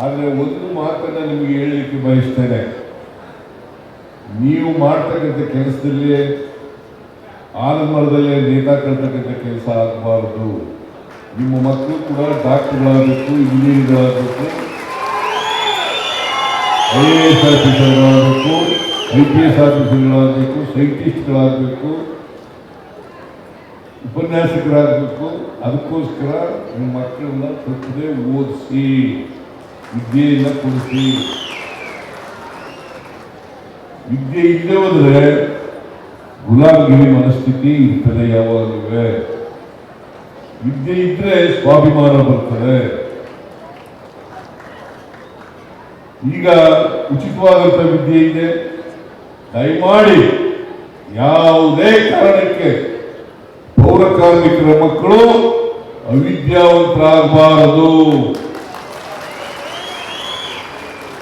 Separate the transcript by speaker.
Speaker 1: ಆದರೆ ಒಂದು ಮಾತನ್ನು ನಿಮಗೆ ಹೇಳಲಿಕ್ಕೆ ಬಯಸ್ತೇನೆ. ನೀವು ಮಾಡ್ತಕ್ಕಂಥ ಕೆಲಸದಲ್ಲಿ, ಆಲಮರದಲ್ಲೇ ನೇತಾಡ್ತಕ್ಕಂಥ ಕೆಲಸ ಆಗಬಾರದು. ನಿಮ್ಮ ಮಕ್ಕಳು ಕೂಡ ಡಾಕ್ಟರ್ಗಳಾಗಬೇಕು, ಇಂಜಿನಿಯರ್ಗಳಾಗಬೇಕು, ಐ ಎ ಎಸ್ ಆಫೀಸರ್ಗಳಾಗಬೇಕು, ಐ ಪಿ ಎಸ್ ಆಫೀಸರ್ಗಳಾಗಬೇಕು, ಸೈಂಟಿಸ್ಟ್ಗಳಾಗಬೇಕು, ಉಪನ್ಯಾಸಕರಾಗಬೇಕು. ಅದಕ್ಕೋಸ್ಕರ ನಿಮ್ಮ ಮಕ್ಕಳನ್ನ ತಪ್ಪದೆ ಓದಿಸಿ. ವಿದ್ಯೆಯನ್ನ ಕುಡಿಸಿ ವಿದ್ಯೆ ಇಲ್ಲದೆ ಹೋದ್ರೆ ಮನಸ್ಥಿತಿ ಇರ್ತದೆ ಯಾವಾಗಲೂ. ವಿದ್ಯೆ ಇದ್ರೆ ಸ್ವಾಭಿಮಾನ ಬರ್ತದೆ. ಈಗ ಉಚಿತವಾದಂಥ ವಿದ್ಯೆ ಇದೆ. ದಯಮಾಡಿ ಯಾವುದೇ ಕಾರಣಕ್ಕೆ ಪೌರ ಕಾರ್ಮಿಕರ ಮಕ್ಕಳು ಅವಿದ್ಯಾವಂತರಾಗಬಾರದು.